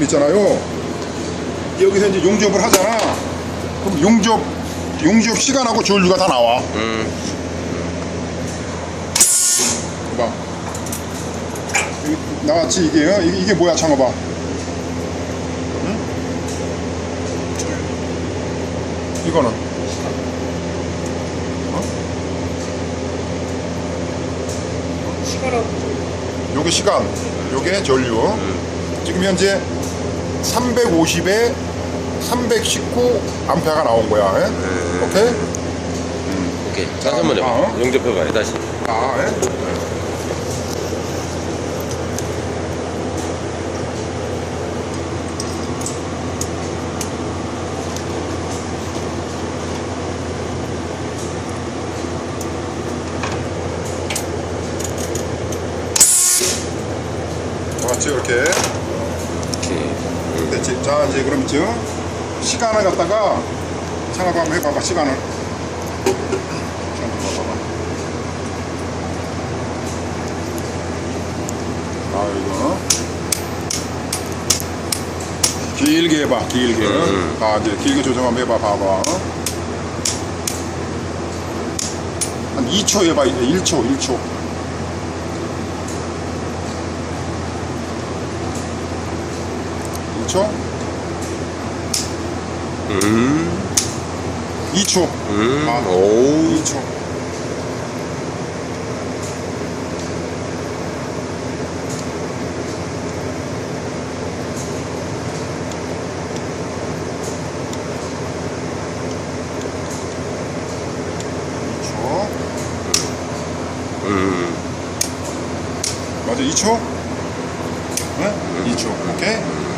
부분 있잖아요. 여기서 이제 용접을 하잖아. 그럼 용접 용접 시간하고 전류가 다 나와. 음. 봐. 여기 나왔지 이게 어? 이게, 이게 뭐야 창호봐. 응? 이거는 시간하고 요게 시간, 요게 전류. 지금 현재 350에 319 암페어가 나온 거야. 예? 오케이? 오케이. 다시 한번 해봐. 어? 용접해봐요, 다시. 아, 예? 맞지 이렇게 자 이제 그럼 이제 시간을 갖다가 생각 한번 해봐봐 시간을. 아 이거. 길게 해봐 길게. 음. 아 이제 길게 조정 한번 해봐 봐봐. 한 2초 해봐 이제 1초 1초. 일초 음. 2초 음. 아. 오. 2초 음. 맞아 2초? 네? 2초 오케이